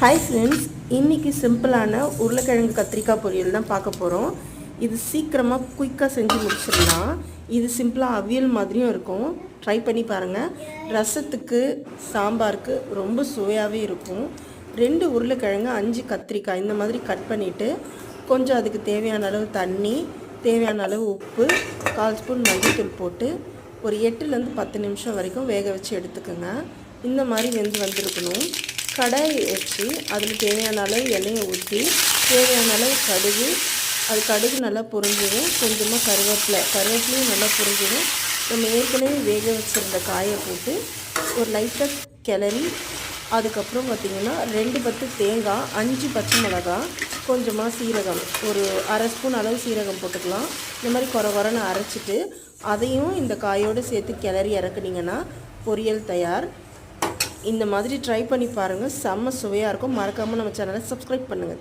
Hi friends இன்றைக்கி சிம்பிளான உருளைக்கிழங்கு கத்திரிக்காய் பொரியல் தான் பார்க்க போகிறோம் இது சீக்கிரமாக குயிக்காக செஞ்சு முடிச்சிடலாம். இது சிம்பிளாக அவியல் மாதிரியும் இருக்கும். ட்ரை பண்ணி பாருங்கள் ரசத்துக்கு சாம்பாருக்கு ரொம்ப சுவையாகவே இருக்கும். ரெண்டு உருளைக்கிழங்கு அஞ்சு கத்திரிக்காய் இந்த மாதிரி கட் பண்ணிவிட்டு கொஞ்சம் அதுக்கு தேவையான அளவு தண்ணி தேவையான அளவு உப்பு கால் ஸ்பூன் மஞ்சள்தூள் போட்டு ஒரு எட்டுலேருந்து பத்து நிமிஷம் வரைக்கும் வேக வச்சு எடுத்துக்கோங்க. இந்த மாதிரி வெந்து வந்திருக்கணும். கடாய் வச்சு அதில் தேவையான அளவு எண்ணெயை ஊற்றி தேவையான அளவு கடுகு அது கடுகு நல்லா பொரிஞ்சிடும் கொஞ்சமாக கருவேப்பிலை. கருவேப்பிலையும் நல்லா பொரிஞ்சிடும். நம்ம ஏற்கனவே வேக வச்சுருந்த காயை போட்டு ஒரு லைட்டாக கிளறி அதுக்கப்புறம் பார்த்திங்கன்னா ரெண்டு பத்து தேங்காய் அஞ்சு பச்சை மிளகாய் கொஞ்சமாக சீரகம். ஒரு அரை ஸ்பூன் அளவு சீரகம் போட்டுக்கலாம். இந்த மாதிரி குறை குறைன்னு அரைச்சிட்டு அதையும் இந்த காயோடு சேர்த்து கிளறி இறக்குனிங்கன்னா பொரியல் தயார். இந்த மாதிரி ட்ரை பண்ணி பாருங்கள் செம்ம சுவையாக இருக்கும். மறக்காமல் நம்ம சேனலை சப்ஸ்கிரைப் பண்ணுங்கள்